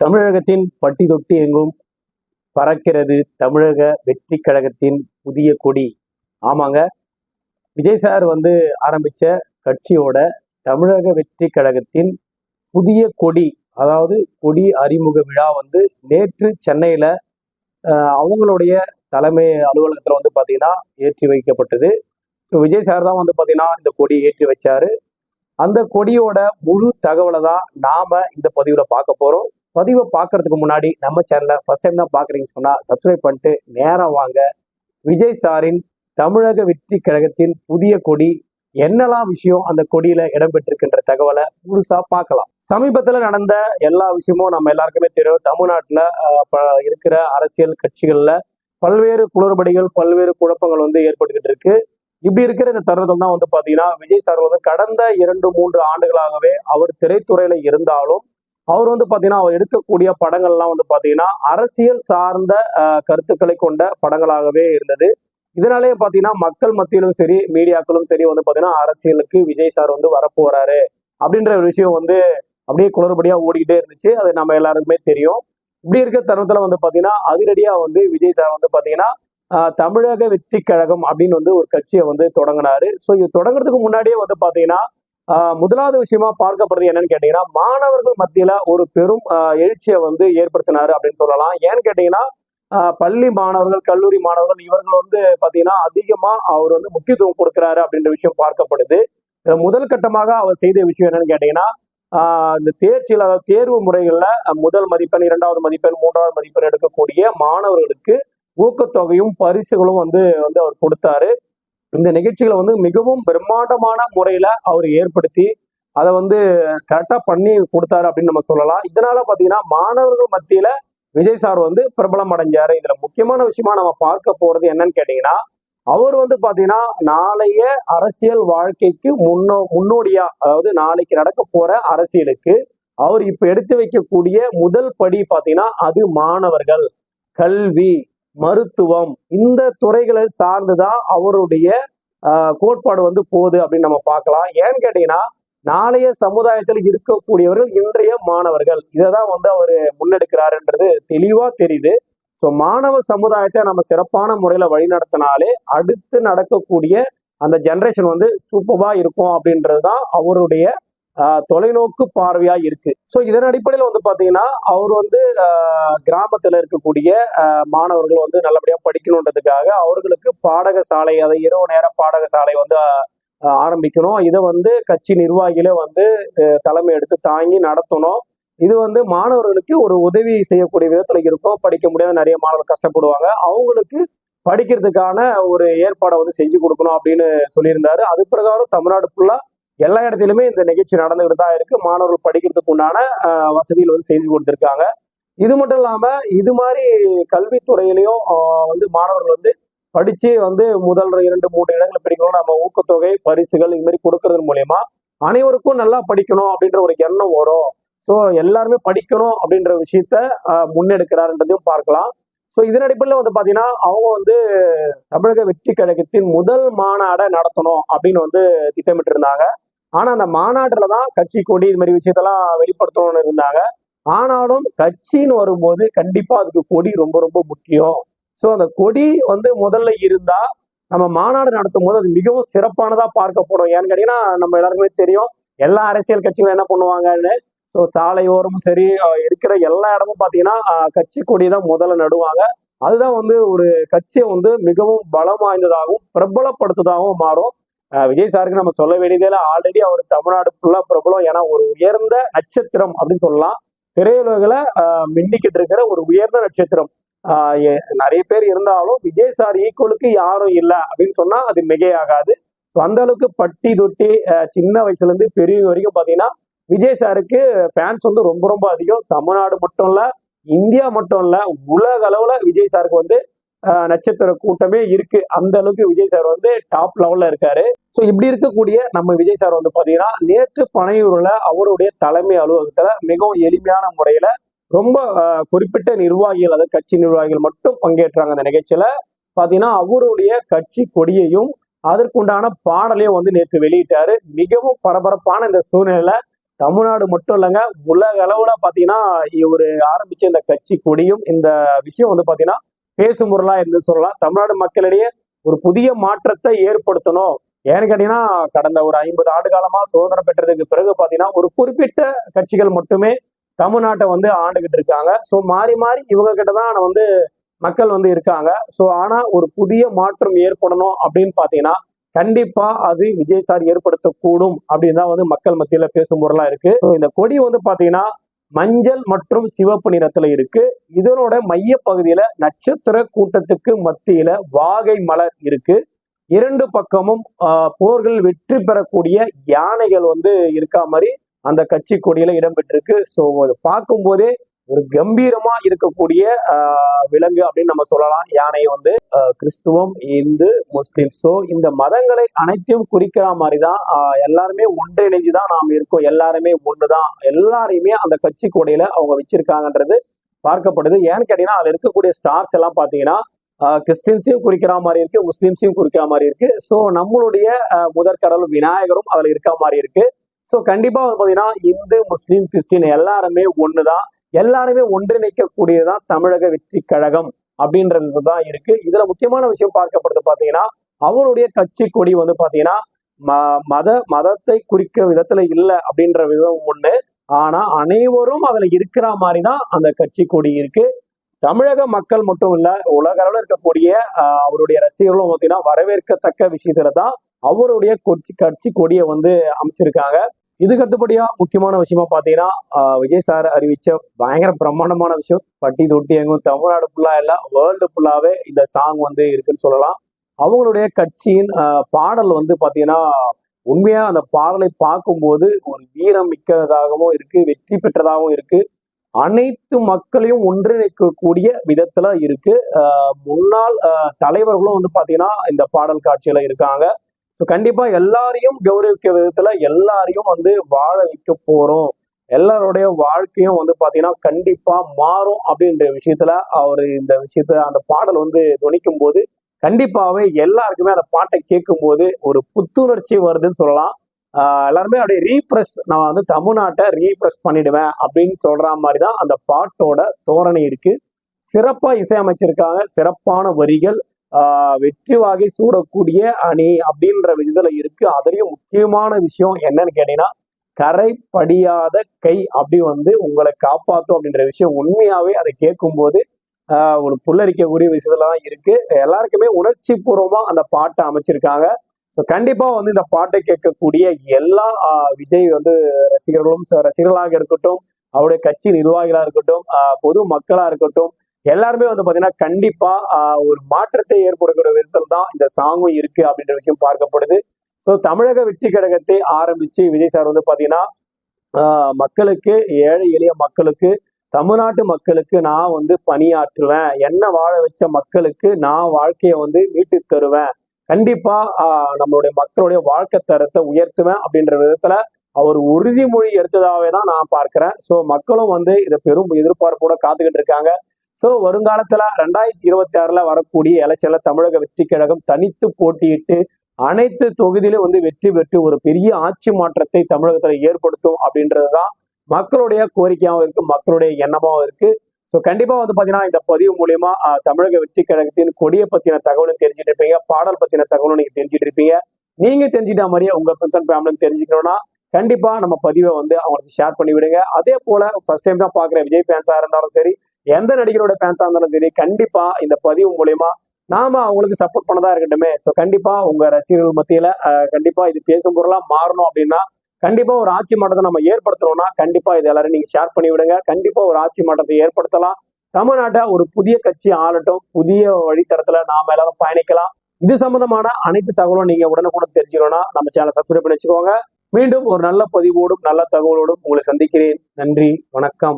தமிழகத்தின் பட்டி தொட்டி எங்கும் பறக்கிறது தமிழக வெற்றி கழகத்தின் புதிய கொடி. ஆமாங்க. விஜய் சார் வந்து ஆரம்பித்த கட்சியோட தமிழக வெற்றி கழகத்தின் புதிய கொடி அதாவது கொடி அறிமுக விழா வந்து நேற்று சென்னையில் அவங்களுடைய தலைமை அலுவலகத்தில் வந்து பார்த்தீங்கன்னா ஏற்றி வைக்கப்பட்டது. ஸோ விஜய் சார் தான் வந்து பார்த்தீங்கன்னா இந்த கொடியை ஏற்றி வச்சாரு. அந்த கொடியோட முழு தகவலை தான் நாம இந்த பதிவில் பார்க்க போகிறோம் பதிவை பார்க்கறதுக்கு முன்னாடி நம்ம சேனலை ஃபர்ஸ்ட் டைம் தான் பார்க்குறீங்கன்னு சொன்னால் சப்ஸ்கிரைப் பண்ணிட்டு நேரம் வாங்க. விஜய் சாரின் தமிழக வெற்றி கழகத்தின் புதிய கொடி என்னெல்லாம் விஷயம் அந்த கொடியில இடம்பெற்றிருக்கின்ற தகவலை முழுசா பார்க்கலாம். சமீபத்தில் நடந்த எல்லா விஷயமும் நம்ம எல்லாருக்குமே தெரியும். தமிழ்நாட்டில் இருக்கிற அரசியல் கட்சிகளில் பல்வேறு குளறுபடிகள் பல்வேறு குழப்பங்கள் வந்து ஏற்பட்டுக்கிட்டு இருக்கு. இப்படி இருக்கிற இந்த தருணத்தில் தான் வந்து பார்த்தீங்கன்னா விஜய் சார் வந்து கடந்த இரண்டு மூன்று ஆண்டுகளாகவே அவர் திரைத்துறையில இருந்தாலும் அவர் வந்து பாத்தீங்கன்னா அவர் எடுக்கக்கூடிய படங்கள்லாம் வந்து பாத்தீங்கன்னா அரசியல் சார்ந்த கருத்துக்களை கொண்ட படங்களாகவே இருந்தது. இதனாலே பாத்தீங்கன்னா மக்கள் மத்தியிலும் சரி மீடியாக்களும் சரி வந்து பாத்தீங்கன்னா அரசியலுக்கு விஜய் சார் வந்து வரப்போறாரு அப்படின்ற ஒரு விஷயம் வந்து அப்படியே குளறுபடியா ஓடிக்கிட்டே இருந்துச்சு. அது நம்ம எல்லாருக்குமே தெரியும். இப்படி இருக்க தருணத்துல வந்து பாத்தீங்கன்னா அதிரடியா வந்து விஜய் சார் வந்து பாத்தீங்கன்னா தமிழக வெற்றி கழகம் அப்படின்னு வந்து ஒரு கட்சியை வந்து தொடங்கினாரு. ஸோ இது தொடங்குறதுக்கு முன்னாடியே வந்து பாத்தீங்கன்னா முதலாவது விஷயமா பார்க்கப்படுறது என்னன்னு கேட்டீங்கன்னா மாணவர்கள் மத்தியில ஒரு பெரும் எழுச்சியை வந்து ஏற்படுத்தினாரு அப்படின்னு சொல்லலாம். ஏன்னு கேட்டீங்கன்னா பள்ளி மாணவர்கள் கல்லூரி மாணவர்கள் இவர்கள் வந்து பாத்தீங்கன்னா அதிகமா அவர் வந்து முக்கியத்துவம் கொடுக்கிறாரு அப்படின்ற விஷயம் பார்க்கப்படுது. முதல் கட்டமாக அவர் செய்த விஷயம் என்னன்னு கேட்டீங்கன்னா இந்த தேர்ச்சியில் அதாவது தேர்வு முறைகள்ல முதல் மதிப்பெண் இரண்டாவது மதிப்பெண் மூன்றாவது மதிப்பெண் எடுக்கக்கூடிய மாணவர்களுக்கு ஊக்கத்தொகையும் பரிசுகளும் வந்து வந்து அவர் கொடுத்தாரு. இந்த நிகழ்ச்சிகளை வந்து மிகவும் பிரம்மாண்டமான முறையில அவர் ஏற்படுத்தி அதை வந்து கரெக்டா பண்ணி கொடுத்தாரு அப்படின்னு நம்ம சொல்லலாம். இதனால பாத்தீங்கன்னா மாணவர்கள் மத்தியில விஜய் சார் வந்து பிரபலம் அடைஞ்சாரு. இதுல முக்கியமான விஷயமா நம்ம பார்க்க போறது என்னன்னு கேட்டீங்கன்னா அவர் வந்து பாத்தீங்கன்னா நாளைய அரசியல் வாழ்க்கைக்கு முன்னோ முன்னோடியா அதாவது நாளைக்கு நடக்க போற அரசியலுக்கு அவர் இப்ப எடுத்து வைக்கக்கூடிய முதல் படி பாத்தீங்கன்னா அது மாணவர்கள். கல்வி. மருத்துவம் இந்த துறைகளை சார்ந்துதான் அவருடைய கோட்பாடு வந்து போகுது அப்படின்னு நம்ம பார்க்கலாம். ஏன்னு கேட்டீங்கன்னா நாளைய சமுதாயத்தில் இருக்கக்கூடியவர்கள் இன்றைய மாணவர்கள். இதை தான் வந்து அவர் முன்னெடுக்கிறாருன்றது தெளிவாக தெரியுது. ஸோ மாணவ சமுதாயத்தை நம்ம சிறப்பான முறையில் வழிநடத்தினாலே அடுத்து நடக்கக்கூடிய அந்த ஜென்ரேஷன் வந்து சூப்பராக இருக்கும் அப்படின்றது தான் அவருடைய தொலைநோக்கு பார்வையா இருக்கு. ஸோ இதன் அடிப்படையில் வந்து பார்த்தீங்கன்னா அவர் வந்து கிராமத்தில் இருக்கக்கூடிய மாணவர்கள் வந்து நல்லபடியாக படிக்கணுன்றதுக்காக அவர்களுக்கு பாடக சாலை அதை இரவு நேர பாடக சாலை வந்து ஆரம்பிக்கணும். இதை வந்து கட்சி நிர்வாகிகளே வந்து தலைமை எடுத்து தாங்கி நடத்தணும். இது வந்து மாணவர்களுக்கு ஒரு உதவி செய்யக்கூடிய விதத்தில் இருக்கும். படிக்க முடியாத நிறைய மாணவர்கள் கஷ்டப்படுவாங்க. அவங்களுக்கு படிக்கிறதுக்கான ஒரு ஏற்பாடை வந்து செஞ்சு கொடுக்கணும் அப்படின்னு சொல்லியிருந்தாரு. அது பிரகாரம் தமிழ்நாடு ஃபுல்லாக எல்லா இடத்துலையுமே இந்த நிகழ்ச்சி நடந்துகிட்டு தான் இருக்கு. மாணவர்கள் படிக்கிறதுக்கு உண்டான வசதிகள் வந்து செய்து கொடுத்துருக்காங்க. இது மட்டும் இல்லாம இது மாதிரி கல்வித்துறையிலையும் வந்து மாணவர்கள் வந்து படிச்சு வந்து முதல் இரண்டு மூன்று இடங்களை படிக்கணும் நம்ம ஊக்கத்தொகை பரிசுகள் இது மாதிரி கொடுக்கறது மூலயமா அனைவருக்கும் நல்லா படிக்கணும் அப்படின்ற ஒரு எண்ணம் வரும். ஸோ எல்லாருமே படிக்கணும் அப்படின்ற விஷயத்த முன்னெடுக்கிறாருன்றதையும் பார்க்கலாம். ஸோ இதன் அடிப்படையில் வந்து பார்த்தீங்கன்னா அவங்க வந்து தமிழக வெற்றி கழகத்தின் முதல் மாநாடை நடத்தணும் அப்படின்னு வந்து திட்டமிட்டு இருந்தாங்க ஆனா அந்த மாநாட்டுல தான் கட்சி கொடி இது மாதிரி விஷயத்தெல்லாம் வெளிப்படுத்தணும்னு இருந்தாங்க. ஆனாலும் கட்சின்னு வரும்போது கண்டிப்பா அதுக்கு கொடி ரொம்ப ரொம்ப முக்கியம். ஸோ அந்த கொடி வந்து முதல்ல இருந்தா நம்ம மாநாடு நடத்தும் போது அது மிகவும் சிறப்பானதா பார்க்கப்படும் ஏன்னு கேட்டீங்கன்னா நம்ம எல்லாருக்குமே தெரியும். எல்லா அரசியல் கட்சிகளும் என்ன பண்ணுவாங்கன்னு. ஸோ சாலையோரமும் சரி இருக்கிற எல்லா இடமும் பார்த்தீங்கன்னா கட்சி கொடி தான் முதல்ல நடுவாங்க. அதுதான் வந்து ஒரு கட்சியை வந்து மிகவும் பலம் வாய்ந்ததாகவும் பிரபலப்படுத்துவதாகவும் மாறும். விஜய் சாருக்கு நம்ம சொல்ல வேண்டியதில் ஆல்ரெடி அவர் தமிழ்நாடு ஃபுல்லாக பிரபலம். ஏன்னா ஒரு உயர்ந்த நட்சத்திரம் அப்படின்னு சொல்லலாம். திரையுலகில் மின்னிக்கிட்டு இருக்கிற ஒரு உயர்ந்த நட்சத்திரம். நிறைய பேர் இருந்தாலும் விஜய் சார் ஈக்குவலுக்கு யாரும் இல்லை அப்படின்னு சொன்னால் அது மிகையாகாது. ஸோ அந்த அளவுக்கு பட்டி தொட்டி சின்ன வயசுலேருந்து பெரிய வரைக்கும் பார்த்தீங்கன்னா விஜய் சாருக்கு ஃபேன்ஸ் வந்து ரொம்ப ரொம்ப அதிகம். தமிழ்நாடு மட்டும் இல்லை இந்தியா மட்டும் இல்லை உலக அளவில் விஜய் சாருக்கு வந்து நட்சத்திர கூட்டமே இருக்கு. அந்த அளவுக்கு விஜய் சார் வந்து டாப் லெவல்ல இருக்காரு. ஸோ இப்படி இருக்கக்கூடிய நம்ம விஜய் சார் வந்து பாத்தீங்கன்னா நேற்று பனையூரில் அவருடைய தலைமை அலுவலகத்தில் மிகவும் எளிமையான முறையில ரொம்ப குறிப்பிட்ட நிர்வாகிகள் அதாவது கட்சி நிர்வாகிகள் மட்டும் பங்கேற்றாங்க அந்த நிகழ்ச்சியில. பாத்தீங்கன்னா அவருடைய கட்சி கொடியையும் அதற்குண்டான பாடலையும் வந்து நேற்று வெளியிட்டாரு. மிகவும் பரபரப்பான இந்த சூழ்நிலையில தமிழ்நாடு மட்டும் இல்லைங்க உலக அளவுல பாத்தீங்கன்னா இவர் ஆரம்பிச்ச இந்த கட்சி கொடியும் இந்த விஷயம் வந்து பாத்தீங்கன்னா பேசும் பொருளா இருந்து சொல்லலாம். தமிழ்நாடு மக்களிடையே ஒரு புதிய மாற்றத்தை ஏற்படுத்தணும். ஏன்னு கேட்டீங்கன்னா கடந்த ஒரு ஐம்பது ஆண்டு காலமா சுதந்திரம் பெற்றதுக்கு பிறகு பாத்தீங்கன்னா ஒரு குறிப்பிட்ட கட்சிகள் மட்டுமே தமிழ்நாட்டை வந்து ஆண்டுகிட்டு இருக்காங்க. ஸோ மாறி மாறி இவங்க கிட்ட தான் வந்து மக்கள் வந்து இருக்காங்க. ஸோ ஆனா ஒரு புதிய மாற்றம் ஏற்படணும் அப்படின்னு பாத்தீங்கன்னா கண்டிப்பா அது விஜய் சார் ஏற்படுத்தக்கூடும் அப்படின்னு தான் வந்து மக்கள் மத்தியில பேசும் பொருளா இருக்கு. இந்த கொடி வந்து பாத்தீங்கன்னா மஞ்சள் மற்றும் சிவப்பு நிறத்துல இருக்கு. இதனோட மைய பகுதியில நட்சத்திர கூட்டத்துக்கு மத்தியில வாகை மலர் இருக்கு. இரண்டு பக்கமும் ஆஹ், போர்கள் வெற்றி பெறக்கூடிய யானைகள் வந்து இருக்கா மாதிரி அந்த கட்சி கொடியில இடம்பெற்றிருக்கு ஸோ பார்க்கும்போதே ஒரு கம்பீரமா இருக்கக்கூடிய ஆஹ், விலங்கு அப்படின்னு நம்ம சொல்லலாம். யானையை வந்து கிறிஸ்துவம் இந்து முஸ்லிம். ஸோ இந்த மதங்களை அனைத்தையும் குறிக்கிற மாதிரி தான் எல்லாருமே ஒன்றிணைஞ்சு தான் நாம் இருக்கோம். எல்லாருமே ஒண்ணுதான். எல்லாரையுமே அந்த கட்சி கொடையில அவங்க வச்சிருக்காங்கன்றது பார்க்கப்படுது. ஏன்னு கேட்டீங்கன்னா அதுல இருக்கக்கூடிய ஸ்டார்ஸ் எல்லாம் பாத்தீங்கன்னா கிறிஸ்டின்ஸையும் குறிக்கிற மாதிரி இருக்கு முஸ்லீம்ஸையும் குறிக்கிற மாதிரி இருக்கு. ஸோ நம்மளுடைய முதற்கடலும் முதற்கடல் விநாயகரும் அதுல இருக்க மாதிரி இருக்கு. ஸோ கண்டிப்பா வந்து பார்த்தீங்கன்னா இந்து முஸ்லீம் கிறிஸ்டின் எல்லாருமே ஒண்ணுதான். எல்லாருமே ஒன்றிணைக்கக்கூடியதான் தமிழக வெற்றி கழகம் அப்படின்றது தான் இருக்கு. இதுல முக்கியமான விஷயம் பார்க்கப்படுது பார்த்தீங்கன்னா அவருடைய கட்சி கொடி வந்து பாத்தீங்கன்னா ம- மத மதத்தை குறிக்கிற விதத்துல இல்லை அப்படின்ற விதம் ஒன்று ஆனா அனைவரும் அதுல இருக்கிற மாதிரி தான் அந்த கட்சி கொடி இருக்கு. தமிழக மக்கள் மட்டும் இல்ல உலக அளவில் இருக்கக்கூடிய அவருடைய ரசிகர்களும் பார்த்தீங்கன்னா வரவேற்கத்தக்க விஷயத்துல தான் அவருடைய கொச்சி கட்சி கொடியை வந்து அமைச்சிருக்காங்க. இதுக்கு அடுத்தபடியா முக்கியமான விஷயமா பாத்தீங்கன்னா விஜய் சார் அறிவிச்ச பயங்கர பிரம்மாண்டமான விஷயம். பட்டி தொட்டி எங்கும் தமிழ்நாடு ஃபுல்லா இல்ல வேர்ல்டு ஃபுல்லாவே இந்த சாங் வந்து இருக்குன்னு சொல்லலாம். அவங்களுடைய கட்சியின் பாடல் வந்து பாத்தீங்கன்னா உண்மையா அந்த பாடலை பார்க்கும்போது ஒரு வீரம் மிக்கதாகவும் இருக்கு வெற்றி பெற்றதாகவும் இருக்கு. அனைத்து மக்களையும் ஒன்றிணைக்கக்கூடிய விதத்துல இருக்கு. முன்னாள் தலைவர்களும் வந்து பாத்தீங்கன்னா இந்த பாடல் காட்சியில இருக்காங்க. ஸோ கண்டிப்பா எல்லாரையும் கௌரவிக்க விதத்துல எல்லாரையும் வந்து வாழ வைக்க போறோம். எல்லாருடைய வாழ்க்கையும் வந்து பாத்தீங்கன்னா கண்டிப்பா மாறும் அப்படின்ற விஷயத்துல அவர் இந்த விஷயத்த அந்த பாடல் வந்து துணிக்கும் போது கண்டிப்பாவே எல்லாருக்குமே அந்த பாட்டை கேட்கும் போது ஒரு புத்துணர்ச்சி வருதுன்னு சொல்லலாம். எல்லாருமே அப்படியே ரீஃப்ரெஷ் நான் வந்து தமிழ்நாட்டை ரீஃப்ரெஷ் பண்ணிடுவேன் அப்படின்னு சொல்ற மாதிரி தான் அந்த பாட்டோட தோரணை இருக்கு. சிறப்பா இசையமைச்சிருக்காங்க. சிறப்பான வரிகள் வெற்றி வாகை சூடக்கூடிய அணி அப்படின்ற விதத்துல இருக்கு. அதுலயும் முக்கியமான விஷயம் என்னன்னு கேட்டீங்கன்னா கரை படியாத கை அப்படி வந்து உங்களை காப்பாத்தும் அப்படின்ற விஷயம் உண்மையாவே அதை கேட்கும்போது ஒரு புல்லரிக்கக்கூடிய விஷயத்துல தான் இருக்கு. எல்லாருக்குமே உணர்ச்சி பூர்வமா அந்த பாட்டை அமைச்சிருக்காங்க. ஸோ கண்டிப்பாக வந்து இந்த பாட்டை கேட்கக்கூடிய எல்லா விஜய் வந்து ரசிகர்களும் ரசிகர்களாக இருக்கட்டும் அவருடைய கட்சி நிர்வாகிகளாக இருக்கட்டும் பொது மக்களாக இருக்கட்டும் எல்லாருமே வந்து பார்த்தீங்கன்னா கண்டிப்பாக ஒரு மாற்றத்தை ஏற்படக்கூடிய விதத்தில் தான் இந்த சாங்கும் இருக்கு அப்படின்ற விஷயம் பார்க்கப்படுது. ஸோ தமிழக வெற்றி கழகத்தை ஆரம்பித்து விஜய் சார் வந்து பார்த்தீங்கன்னா மக்களுக்கு ஏழை எளிய மக்களுக்கு தமிழ்நாட்டு மக்களுக்கு நான் வந்து பணியாற்றுவேன். என்ன வாழ வச்ச மக்களுக்கு நான் வாழ்க்கையை வந்து மீட்டு தருவேன். கண்டிப்பா நம்மளுடைய மக்களுடைய வாழ்க்கை தரத்தை உயர்த்துவேன் அப்படின்ற விதத்துல அவர் உறுதிமொழி எடுத்ததாகவே தான் நான் பார்க்கிறேன். ஸோ மக்களும் வந்து இதை பெரும் எதிர்பார்ப்போட காத்துக்கிட்டு இருக்காங்க. ஸோ வருங்காலத்துல ரெண்டாயிரத்தி இருபத்தி ஆறுல வரக்கூடிய எலெக்ஷன்ல தமிழக வெற்றி கழகம் தனித்து போட்டியிட்டு அனைத்து தொகுதியிலும் வந்து வெற்றி பெற்று ஒரு பெரிய ஆட்சி மாற்றத்தை தமிழகத்துல ஏற்படுத்தும் அப்படின்றதுதான் மக்களுடைய கோரிக்கையாகவும் இருக்கு மக்களுடைய எண்ணமாகவும் இருக்கு. ஸோ கண்டிப்பா வந்து பாத்தீங்கன்னா இந்த பதிவு மூலியமா தமிழக வெற்றி கழகத்தின் கொடியை பத்தின தகவலும் தெரிஞ்சுட்டு இருப்பீங்க பாடல் பத்தின தகவலும் நீங்க தெரிஞ்சுட்டு இருப்பீங்க நீங்க தெரிஞ்சுட்ட மாதிரியே உங்க ஃப்ரெண்ட்ஸ் அண்ட் ஃபேமிலியும் தெரிஞ்சுக்கணும்னா கண்டிப்பா நம்ம பதிவை வந்து அவங்களுக்கு ஷேர் பண்ணி விடுங்க. அதே போல ஃபர்ஸ்ட் டைம் தான் பார்க்குற விஜய் ஃபேன்ஸா இருந்தாலும் சரி எந்த நடிகரோட ஃபேன்ஸா இருந்தாலும் சரி கண்டிப்பா இந்த பதிவு மூலியமா நாம அவங்களுக்கு சப்போர்ட் பண்ணதா இருக்கட்டுமே. ஸோ கண்டிப்பா உங்க ரசிகர்கள் மத்தியில கண்டிப்பாக கண்டிப்பா இது பேசும் பொருளாக மாறணும் அப்படின்னா கண்டிப்பா ஒரு ஆட்சி மாற்றத்தை நம்ம ஏற்படுத்தணும்னா கண்டிப்பா இது எல்லாரும் நீங்க ஷேர் பண்ணி விடுங்க. கண்டிப்பா ஒரு ஆட்சி மாற்றத்தை ஏற்படுத்தலாம். தமிழ்நாட்டை ஒரு புதிய கட்சி ஆளட்டும். புதிய வழித்தடத்துல நாம எல்லாரும் பயணிக்கலாம். இது சம்பந்தமான அனைத்து தகவலும் நீங்க உடனுக்குடன் தெரிஞ்சுக்கணும்னா நம்ம சேனலை சப்ஸ்கிரைப் பண்ணி வச்சுக்கோங்க. மீண்டும் ஒரு நல்ல பதிவோடும் நல்ல தகவலோடும் உங்களை சந்திக்கிறேன். நன்றி வணக்கம்.